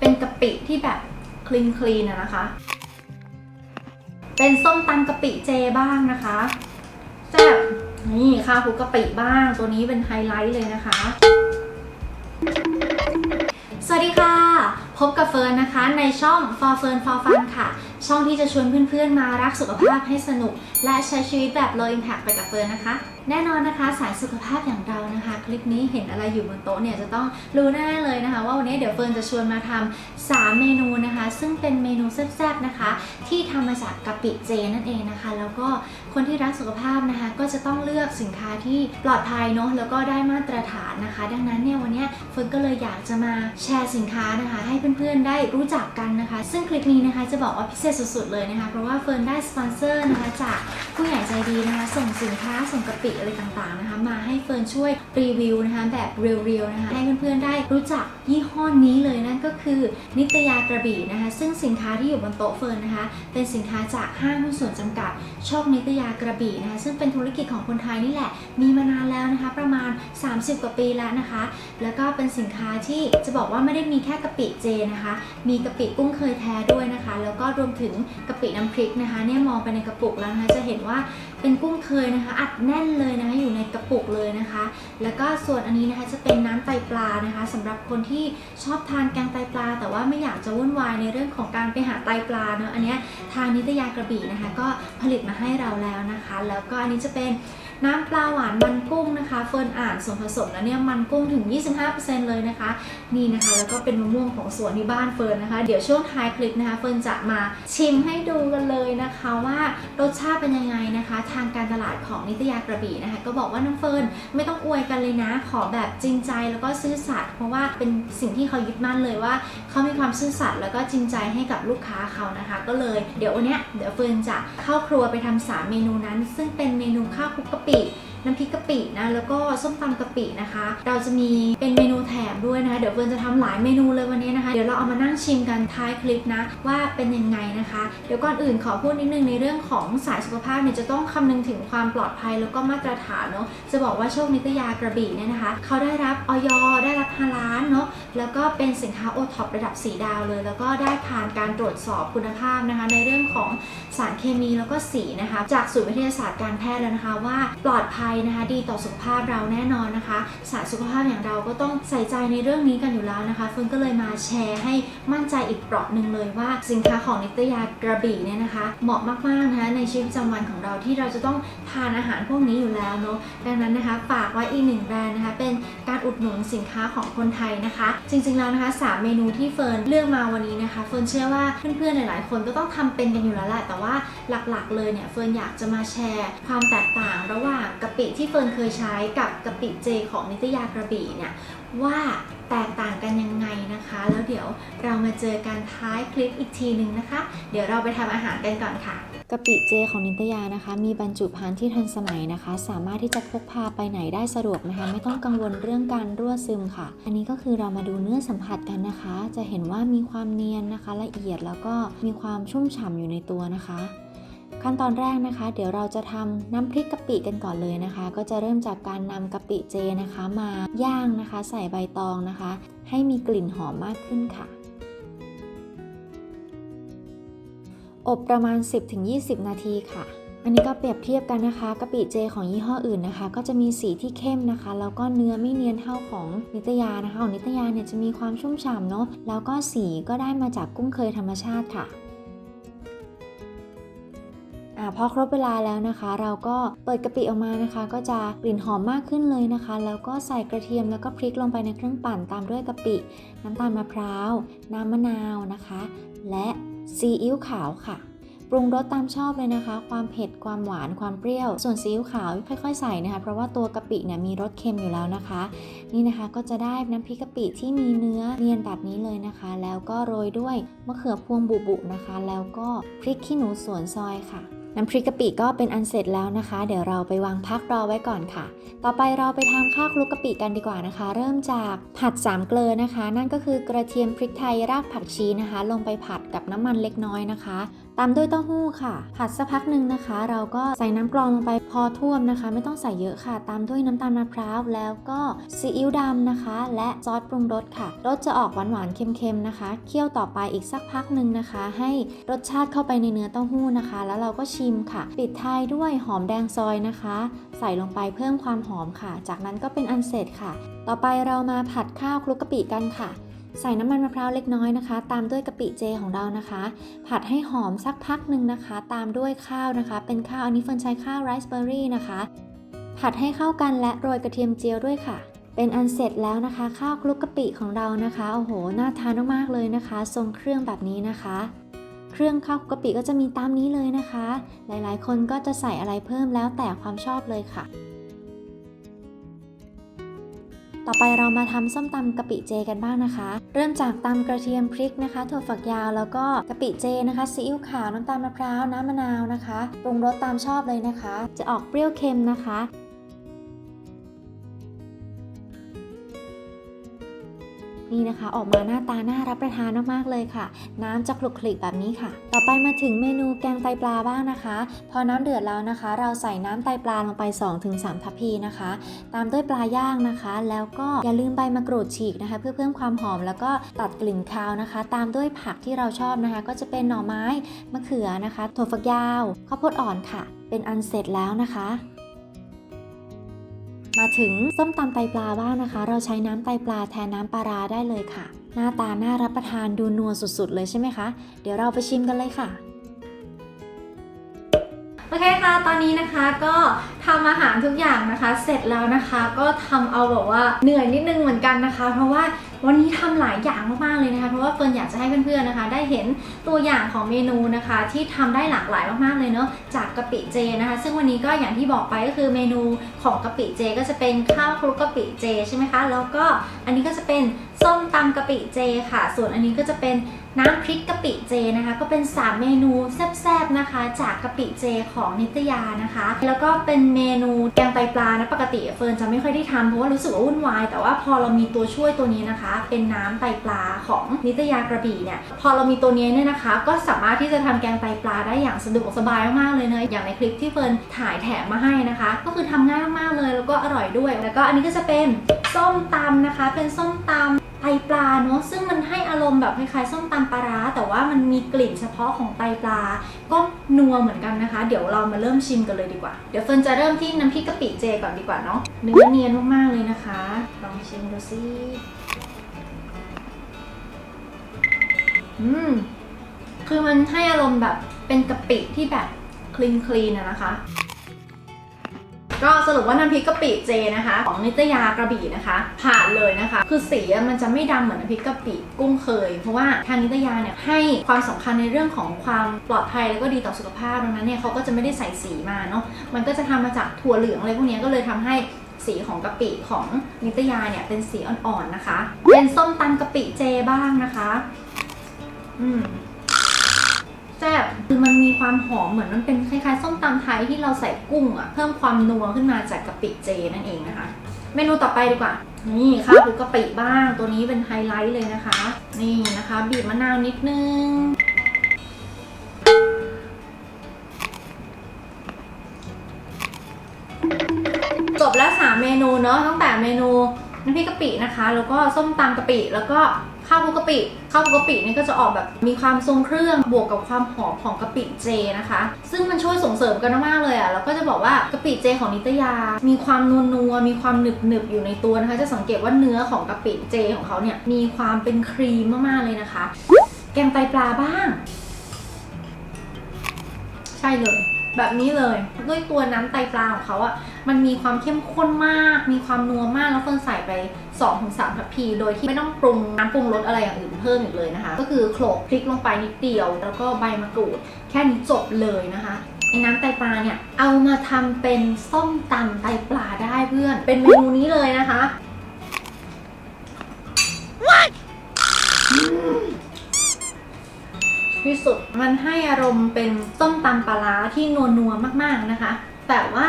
เป็นกะปิที่แบบคลีนคลีนนะคะ เป็นส้มตำกะปิเจบ้างนะคะแซ่บนี่ข้าวคุกกะปิบ้าง ตัวนี้เป็นไฮไลท์เลยนะคะ สวัสดีค่ะ พบกับเฟิร์นนะคะในช่อง For Fern For Fun ค่ะ ช่องที่จะชวนเพื่อนๆมารักสุขภาพให้สนุก และใช้ชีวิตแบบ low impact ไปกับเฟิร์นนะคะ แน่นอนนะคะสายสุขภาพอย่างเรานะคะ คลิปนี้เห็นอะไรอยู่บนโต๊ะเนี่ยจะต้องรู้แน่เลยนะคะ ว่าวันนี้เดี๋ยวเฟิร์นจะชวนมาทำ3เมนูนะคะ ซึ่งเป็นเมนูแซ่บๆนะคะ ที่ทำมาจากกะปิเจนั่นเองนะคะ แล้วก็คนที่รักสุขภาพนะคะ ก็จะต้องเลือกสินค้าที่ปลอดภัยเนาะแล้วก็ได้มาตรฐานนะคะ ดังนั้นเนี่ยวันนี้เฟิร์นก็เลยอยากจะมาแชร์สินค้านะคะ ให้เพื่อนๆได้รู้จักกันนะคะ ซึ่งคลิปนี้นะคะจะบอกว่าพิเศษสุดๆเลยนะคะ เพราะว่าเฟิร์นได้สปอนเซอร์นะคะ จากผู้ใหญ่ใจดีนะคะ ส่งสินค้าส่งกะปิอะไรต่างๆนะคะ มาให้เฟิร์นช่วยรีวิวนะคะ แบบเรียวๆนะคะ ให้เพื่อนๆได้รู้จักยี่ห้อนี้เลยนั่นก็คือนิตยากระบี่นะคะ ซึ่งสินค้าที่อยู่บนโต๊ะเฟิร์นนะคะ เป็นสินค้าจากห้างหุ้นส่วนจำกัดโชคนิตยากระบี่นะคะ ซึ่งเป็นธุรกิจของคนไทยนี่แหละ มีมานานแล้วนะคะ ประมาณ 30 กว่าปีแล้วนะคะ แล้วก็เป็นสินค้าที่จะบอกว่าไม่ได้มีแค่กะปิเจนะคะ มีกะปิกุ้งเคยแท้ด้วยนะคะ แล้วก็รวมถึงกะปิน้ำพริกนะคะเนี่ยมองไปในกระปุกแล้วนะคะจะเห็นว่าเป็นกุ้งเคยนะคะ อัดแน่นเลยนะคะอยู่ในกระปุกเลยนะคะ แล้วก็ส่วนอันนี้นะคะจะเป็นน้ำไตปลานะคะสำหรับคนที่ชอบทานแกงไตปลา แต่ว่าไม่อยากจะวุ่นวายในเรื่องของการไปหาไตปลาเนอะอันเนี้ยทางนิตยากระบี่นะคะ ก็ผลิตมาให้เราแล้วนะคะ แล้วก็อันนี้จะเป็น น้ำปลาหวานมันกุ้งนะคะ เฟิร์นอ่านส่วนผสมแล้วเนี่ยมันกุ้งถึง 25%เลยนะคะ นี่นะคะ แล้วก็เป็นมะม่วงของสวนที่บ้านเฟิร์นนะคะ เดี๋ยวช่วงท้ายคลิปนะคะ เฟิร์นจะมาชิมให้ดูกันเลยนะคะว่ารสชาติเป็นยังไงนะคะ ทางการตลาดของนิตยากระบี่นะคะ ก็บอกว่าน้องเฟิร์นไม่ต้องอวยกันเลยนะ ขอแบบจริงใจแล้วก็ซื่อสัตย์เพราะว่าเป็นสิ่งที่เขายึดมั่นเลยว่าเขามีความซื่อสัตย์แล้วก็จริงใจให้กับลูกค้าเขานะคะ ก็เลยเดี๋ยววันเนี้ยเดี๋ยวเฟิร์นจะเข้าครัวไปทำสามเมนูนั้น ซึ่งเป็นเมนูข้าวคลุกกะปิ Sakti. น้ำพริกกะปินะแล้วก็ส้มตำกะปินะคะ เราจะมีเป็นเมนูแถมด้วยนะคะ เดี๋ยวเฟิร์นจะทำหลายเมนูเลยวันนี้นะคะ เดี๋ยวเราเอามานั่งชิมกันท้ายคลิปนะ ว่าเป็นยังไงนะคะ เดี๋ยวก่อนอื่นขอพูดนิดนึงในเรื่องของสายสุขภาพเนี่ยจะต้องคำนึงถึงความปลอดภัยแล้วก็มาตรฐานเนาะจะบอกว่าโชคนิตยากระบี่เนี่ยนะคะเขาได้รับออยได้รับฮาลาลเนาะแล้วก็เป็นสินค้าโอท็อประดับสีดาวเลย แล้วก็ได้ผ่านการตรวจสอบคุณภาพนะคะ ในเรื่องของสารเคมีแล้วก็สีนะคะ จากศูนย์วิทยาศาสตร์การแพทย์แล้วนะคะว่าปลอดภัยนะคะดีต่อสุขภาพเราแน่นอนนะคะสายสุขภาพอย่างเราก็ต้องใส่ใจในเรื่องนี้กันอยู่แล้วนะคะเฟิร์นก็เลยมาแชร์ให้มั่นใจอีกเปราะหนึ่งเลยว่าสินค้าของนิตยากระบี่เนี่ยนะคะ เหมาะมากๆนะคะในชีวิตประจำวันของเราที่เราจะต้องทานอาหารพวกนี้อยู่แล้วเนาะดังนั้นนะคะฝากไว้อีกหนึ่งแบรนด์นะคะเป็นการอุดหนุนสินค้าของคนไทยนะคะ จริงๆแล้วนะคะสามเมนูที่เฟิร์นเลือกมาวันนี้นะคะเฟิร์นเชื่อว่าเพื่อนๆหลายๆ คนก็ต้องทำเป็นกันอยู่แล้วแหละแต่ว่าหลักๆเลยเนี่ยเฟิร์นอยากจะมาแชร์ความแตกต่างระหว่างกะปิที่เฟิร์นเคยใช้กับกะปิเจของนิตยากระบี่เนี่ยว่าแตกต่างกันยังไงนะคะ แล้วเดี๋ยวเรามาเจอกันท้ายคลิปอีกทีหนึ่งนะคะ เดี๋ยวเราไปทำอาหารกันก่อนค่ะกะปิเจของนิตยานะคะ มีบรรจุภัณฑ์ที่ทันสมัยนะคะ สามารถที่จะพกพาไปไหนได้สะดวกนะคะ ไม่ต้องกังวลเรื่องการรั่วซึมค่ะ อันนี้ก็คือเรามาดูเนื้อสัมผัสกันนะคะ จะเห็นว่ามีความเนียนนะคะ ละเอียดแล้วก็มีความชุ่มฉ่ำอยู่ในตัวนะคะ ขั้นตอนแรกนะคะ เดี๋ยวเราจะทำน้ำพริกกะปิกันก่อนเลยนะคะ ก็จะเริ่มจากการนำกะปิเจนะคะ มาย่างนะคะ ใส่ใบตองนะคะ ให้มีกลิ่นหอมมากขึ้นค่ะ อบประมาณ 10-20 นาทีค่ะอันนี้ก็เปรียบเทียบกันนะคะกะปิเจของยี่ห้ออื่นนะคะ ก็จะมีสีที่เข้มนะคะ แล้วก็เนื้อไม่เนียนเท่าของนิตยานะคะของนิตยาเนี่ยจะมีความชุ่มฉ่ำเนาะแล้วก็สีก็ได้มาจากกุ้งเคยธรรมชาติค่ะ พอครบเวลาแล้วนะคะ เราก็เปิดกะปิออกมานะคะ ก็จะกลิ่นหอมมากขึ้นเลยนะคะ แล้วก็ใส่กระเทียมแล้วก็พริกลงไปในเครื่องปั่นตามด้วยกะปิ น้ำตาลมะพร้าว น้ำมะนาวนะคะ และซีอิ๊วขาวค่ะปรุงรสตามชอบเลยนะคะ ความเผ็ด ความหวาน ความเปรี้ยว ส่วนซีอิ๊วขาวค่อยๆ ใส่นะคะ เพราะว่าตัวกะปิเนี่ยมีรสเค็มอยู่แล้วนะคะ นี่นะคะก็จะได้น้ำพริกกะปิที่มีเนื้อเนียนแบบนี้เลยนะคะ แล้วก็โรยด้วยมะเขือพวงบุๆนะคะ แล้วก็พริกขี้หนูสวนซอยค่ะ น้ำพริกกะปิก็เป็นอันเสร็จแล้วนะคะ เดี๋ยวเราไปวางพักรอไว้ก่อนค่ะ ต่อไปเราไปทำข้าวคลุกกะปิกันดีกว่านะคะ เริ่มจากผัดสามเกลือนะคะ นั่นก็คือกระเทียมพริกไทยรากผักชีนะคะ ลงไปผัดกับน้ำมันเล็กน้อยนะคะ ตามด้วยเต้าหู้ค่ะ ผัดสักพักหนึ่งนะคะ เราก็ใส่น้ำกรองลงไปพอท่วมนะคะ ไม่ต้องใส่เยอะค่ะ ตามด้วยน้ำตาลมะพร้าวแล้วก็ซีอิ๊วดำนะคะ และซอสปรุงรสค่ะรสจะออกหวานๆเค็มๆนะคะ เคี่ยวต่อไปอีกสักพักหนึ่งนะคะ ให้รสชาติเข้าไปในเนื้อเต้าหู้นะคะ แล้วเราก็ชิมค่ะ ปิดท้ายด้วยหอมแดงซอยนะคะ ใส่ลงไปเพิ่มความหอมค่ะ จากนั้นก็เป็นอันเสร็จค่ะ ต่อไปเรามาผัดข้าวคลุกกะปิกันค่ะ ใส่น้ำมันมะพร้าวเล็กน้อยนะคะ ตามด้วยกะปิเจของเรานะคะ ผัดให้หอมสักพักหนึ่งนะคะ ตามด้วยข้าวนะคะ เป็นข้าวอันนี้เฟิร์นใช้ข้าวไรซ์เบอร์รี่นะคะ ผัดให้เข้ากันและโรยกระเทียมเจียวด้วยค่ะ เป็นอันเสร็จแล้วนะคะ ข้าวคลุกกะปิของเรานะคะโอ้โหน่าทานมากๆเลยนะคะ ทรงเครื่องแบบนี้นะคะ เครื่องข้าวคลุกกะปิก็จะมีตามนี้เลยนะคะ หลายๆ คนก็จะใส่อะไรเพิ่มแล้วแต่ความชอบเลยค่ะ ต่อไปเรามาทำส้มตำกะปิเจกันบ้างนะคะ เริ่มจากตำกระเทียมพริกนะคะถั่วฝักยาวแล้วก็กะปิเจนะคะซีอิ๊วขาวน้ำตาลมะพร้าวน้ำมะนาวนะคะปรุงรสตามชอบเลยนะคะ จะออกเปรี้ยวเค็มนะคะ นี่นะคะ ออกมาหน้าตาน่ารับประทานมากๆเลยค่ะ น้ำจะคลุกคลิกแบบนี้ค่ะ ต่อไปมาถึงเมนูแกงไตปลาบ้างนะคะ พอน้ำเดือดแล้วนะคะ เราใส่น้ำไตปลาลงไป 2-3 ทัพพีนะคะ ตามด้วยปลาย่างนะคะ แล้วก็อย่าลืมใบมะกรูดฉีกนะคะ เพื่อเพิ่มความหอมแล้วก็ตัดกลิ่นคาวนะคะ ตามด้วยผักที่เราชอบนะคะ ก็จะเป็นหน่อไม้มะเขือนะคะถั่วฝักยาวข้าวโพดอ่อนค่ะ เป็นอันเสร็จแล้วนะคะ มาถึงส้มตำไตปลาบ้างนะคะ เราใช้น้ำไตปลาแทนน้ำปลาร้าได้เลยค่ะ หน้าตาน่ารับประทานดูนัวสุดๆ เลยใช่ไหมคะ เดี๋ยวเราไปชิมกันเลยค่ะโอเคค่ะ ตอนนี้นะคะก็ทำอาหารทุกอย่างนะคะ เสร็จแล้วนะคะ ก็ทำเอาแบบว่าเหนื่อยนิดนึงเหมือนกันนะคะ เพราะว่า วันนี้ทำหลายอย่างมากๆเลยนะคะ เพราะว่าเฟิร์นอยากจะให้เพื่อนๆนะคะ ได้เห็นตัวอย่างของเมนูนะคะ ที่ทำได้หลากหลายมากๆเลยเนาะจากกะปิเจนะคะ ซึ่งวันนี้ก็อย่างที่บอกไปก็คือเมนูของกะปิเจก็จะเป็นข้าวคลุกกะปิเจใช่ไหมคะ แล้วก็อันนี้ก็จะเป็นส้มตำกะปิเจค่ะ ส่วนอันนี้ก็จะเป็นน้ำพริกกะปิเจนะคะ ก็เป็น 3 เมนูแซ่บๆนะคะ จากกะปิเจของนิตยานะคะ แล้วก็เป็นเมนูแกงไตปลานะปกติเฟิร์นจะไม่ค่อยได้ทำเพราะว่ารู้สึกว่าวุ่นวาย แต่ว่าพอเรามีตัวช่วยตัวนี้นะคะเป็นน้ำไตปลาของนิตยากระบี่เนี่ย พอเรามีตัวนี้เนี่ยนะคะ ก็สามารถที่จะทำแกงไตปลาได้อย่างสะดวกสบายมากๆเลยเนอะอย่างในคลิปที่เฟิร์นถ่ายแถมมาให้นะคะ ก็คือทำง่ายมากๆเลยแล้วก็อร่อยด้วย แล้วก็อันนี้ก็จะเป็นส้มตำนะคะ เป็นส้มตำไตปลาเนอะซึ่งมันให้อารมณ์แบบคล้ายๆส้มตำปลาร้า แต่ว่ามันมีกลิ่นเฉพาะของไตปลา ก็นัวเหมือนกันนะคะ เดี๋ยวเรามาเริ่มชิมกันเลยดีกว่า เดี๋ยวเฟิร์นจะเริ่มที่น้ำพริกกะปิเจก่อนดีกว่าเนาะเนื้อเนียนมากๆเลยนะคะ ลองชิมดูสิ อืม คือมันให้อารมณ์แบบเป็นกะปิที่แบบคลีนคลีนอะนะคะ ก็สรุปว่าน้ำพริกกะปิเจนะคะ ของนิตยากระบี่นะคะ ผ่านเลยนะคะ คือสีมันจะไม่ดำเหมือนน้ำพริกกะปิกุ้งเคย เพราะว่าทางนิตยาเนี่ยให้ความสำคัญในเรื่องของความปลอดภัยแล้วก็ดีต่อสุขภาพดังนั้นเนี่ยเขาก็จะไม่ได้ใส่สีมาเนาะมันก็จะทำมาจากถั่วเหลืองอะไรพวกนี้ก็เลยทำให้สีของกะปิของนิตยาเนี่ยเป็นสีอ่อนๆนะคะ เป็นส้มตำกะปิเจบ้างนะคะ อืมแซ่บคือมันมีความหอมเหมือนมันเป็นคล้ายๆ ส้มตำไทยที่เราใส่กุ้งอะเพิ่มความนัวขึ้นมาจากกะปิเจนั่นเองนะคะ เมนูต่อไปดีกว่า นี่ข้าวคลุกกะปิบ้าง ตัวนี้เป็นไฮไลท์เลยนะคะ นี่นะคะ บีบมะนาวนิดนึงจบแล้วสามเมนูเนาะตั้งแต่เมนูน้ำพริกกะปินะคะ แล้วก็ส้มตำกะปิแล้วก็ ข้าวคุกกะปิข้าวคุกกะปินี่ก็จะออกแบบมีความทรงเครื่องบวกกับความหอมของกะปิเจนะคะ ซึ่งมันช่วยส่งเสริมกันมากๆเลยอะ่ะแล้วก็จะบอกว่ากะปิเจของนิตยา มีความนัวนัวๆมีความหนึบหนึบๆอยู่ในตัวนะคะ จะสังเกตว่าเนื้อของกะปิเจของเขาเนี่ยมีความเป็นครีมมากๆเลยนะคะ แกงไตปลาบ้าง ใช่เลย แบบนี้เลย ด้วยตัวน้ำไตปลาของเขาอะมันมีความเข้มข้นมาก มีความนัวมากแล้วเฟิร์นใส่ไป 2-3ทัพพี โดยที่ไม่ต้องปรุงน้ำปรุงรสอะไรอย่างอื่นเพิ่มอีกเลยนะคะ ก็คือโขลกพริกลงไปนิดเดียว แล้วก็ใบมะกรูด แค่นี้จบเลยนะคะไอ้น้ำไตปลาเนี่ยเอามาทำเป็นส้มตำไตปลาได้เพื่อน เป็นเมนูนี้เลยนะคะ ที่สุด มันให้อารมณ์เป็นต้มตำปลาที่นัวนัวๆมากๆนะคะ แต่ว่า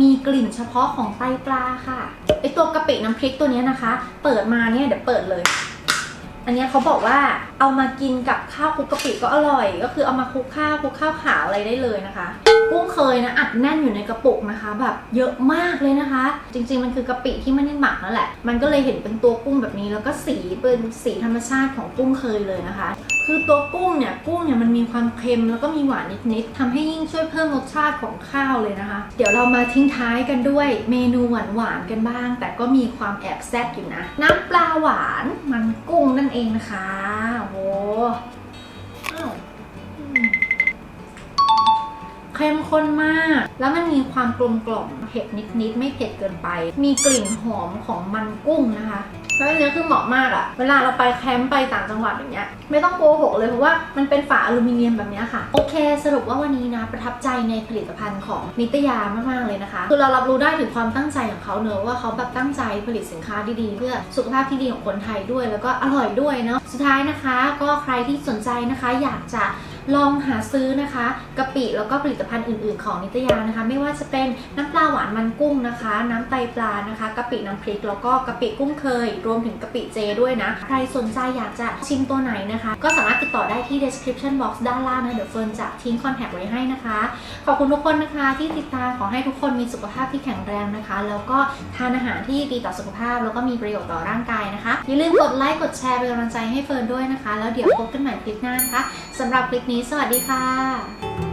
มีกลิ่นเฉพาะของไตปลาค่ะไอตัวกะปิน้ำพริกตัวนี้นะคะ เปิดมาเนี่ยเดี๋ยวเปิดเลย อันนเนี้ยเขาบอกว่าเอามากินกับข้าวคลุกกะปิก็อร่อย ก็คือเอามาคลุกข้าวคลุกข้าวขาวอะไรได้เลยนะคะ กุ้งเคยนะอัดแน่นอยู่ในกระปุกนะคะ แบบเยอะมากเลยนะคะ จริง ๆ มันคือกะปิที่ไม่ได้หมักนั่นแหละ มันก็เลยเห็นเป็นตัวกุ้งแบบนี้ แล้วก็สีเป็นสีธรรมชาติของกุ้งเคยเลยนะคะ คือตัวกุ้งเนี่ยกุ้งเนี่ยมันมีความเค็มแล้วก็มีหวานนิดๆทำให้ยิ่งช่วยเพิ่มรสชาติของข้าวเลยนะคะ เดี๋ยวเรามาทิ้งท้ายกันด้วยเมนูหวานๆกันบ้าง แต่ก็มีความแอบแซ่บอยู่นะ น้ำปลาหวานมันกุ้งนั่นเองนะคะโอ้ เข้มข้นมาก แล้วมันมีความกลมกล่อมเผ็ดนิดๆ ไม่เผ็ดเกินไป มีกลิ่นหอมของมันกุ้งนะคะแล้วอันเนี้ยคือเหมาะมากอะเวลาเราไปแคมป์ไปต่างจังหวัดอย่างเงี้ย ไม่ต้องโกหกเลยเพราะว่ามันเป็นฝาอลูมิเนียมแบบเนี้ยค่ะ โอเค สรุปว่าวันนี้นะ ประทับใจในผลิตภัณฑ์ของนิตยามากๆเลยนะคะ คือเรารับรู้ได้ถึงความตั้งใจของเขาเนอะว่าเขาแบบตั้งใจผลิตสินค้าดีๆ เพื่อสุขภาพที่ดีของคนไทยด้วย แล้วก็อร่อยด้วยเนาะ สุดท้ายนะคะ ก็ใครที่สนใจนะคะ อยากจะ ลองหาซื้อนะคะกะปิแล้วก็ผลิตภัณฑ์อื่น ๆ ของนิตยานะคะ ไม่ว่าจะเป็นน้ำปลาหวานมันกุ้งนะคะ น้ำไตปลานะคะกะปิน้ำพริกแล้วก็กะปิกุ้งเคย รวมถึงกะปิเจด้วยนะ ใครสนใจอยากจะชิมตัวไหนนะคะ ก็สามารถติดต่อได้ที่ description box ด้านล่างนะเดี๋ยวเฟิร์นจะทิ้งคอนแทคไว้ให้นะคะ ขอบคุณทุกคนนะคะที่ติดตามขอให้ทุกคนมีสุขภาพที่แข็งแรงนะคะ แล้วก็ทานอาหารที่ดีต่อสุขภาพ แล้วก็มีประโยชน์ต่อร่างกายนะคะอย่าลืมกดไลค์กดแชร์เป็นกำลังใจให้เฟิร์นด้วยนะคะ แล้วเดี๋ยวพบกันใหม่คลิปหน้านะคะสำหรับคลิปนี้สวัสดีค่ะ